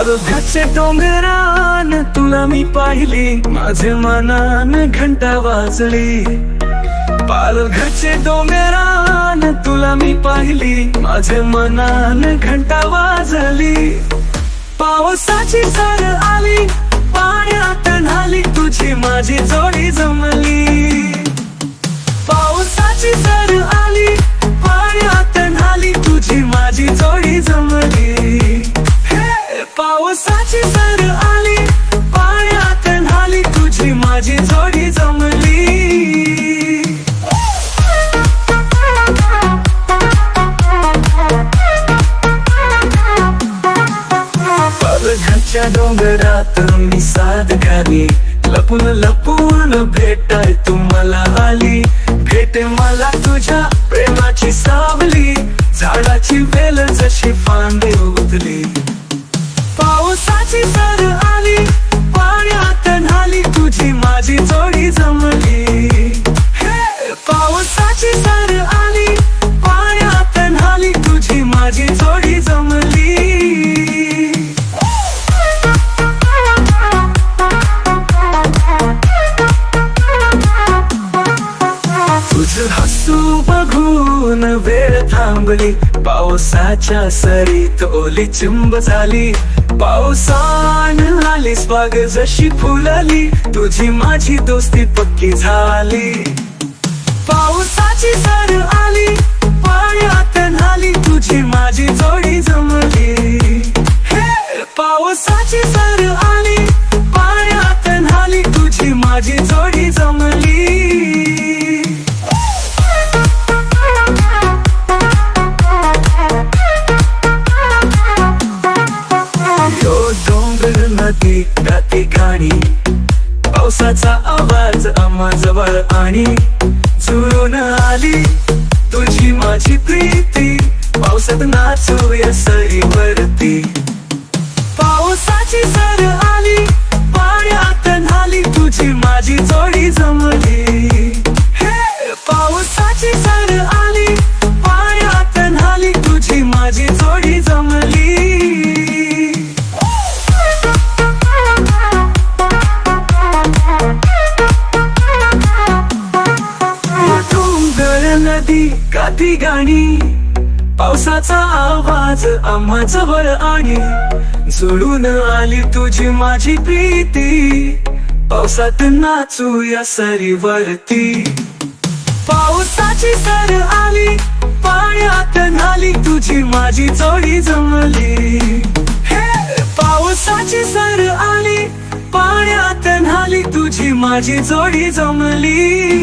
पालघरचे डोंगरान तुला मी पाहिली. माझे मनान घंटा वाजली. पालघरचे डोंगरान तुला मी पाहिली. माझे मनान घंटा वाजली. पावसाची पावसाची सर आली पाण्यात न्हाली तुझी माझी जोडी जमली. डोंगरात मी साध घाली लपून लपून भेटाय तुम्हाला आली. भेटे मला तुझ्या प्रेमाची सावली. झाडाची वेल जशी फांदे उगली पण वेळ थांबली. पावसाच्या सरीत ओली चिंब झाली. पावसान आली स्वाग जशी फुलाली. तुझी माझी दोस्ती पक्की झाली. पावसाची सर आली पाण्यात न्हाली. तुझी माझी जोडी जमली. हे पावसाची सर आली पाण्यात न्हाली. तुझी माझी जोडी जमली. पावसाचा आवाज आम्हा जवळ आणि जुळून आली. तुझी माझी प्रीती पावसात नाचूया सरीवरती. ही गाणी पावसाचा आवाज आम्हा जवळ आणि जुळून आली तुझी माझी प्रीती. पावसात नाचू या सरीवरती. पावसाची सर आली पाण्यात नाली तुझी माझी जोडी जमली. हे पावसाची सर आली पाण्यात नाली तुझी माझी जोडी जमली.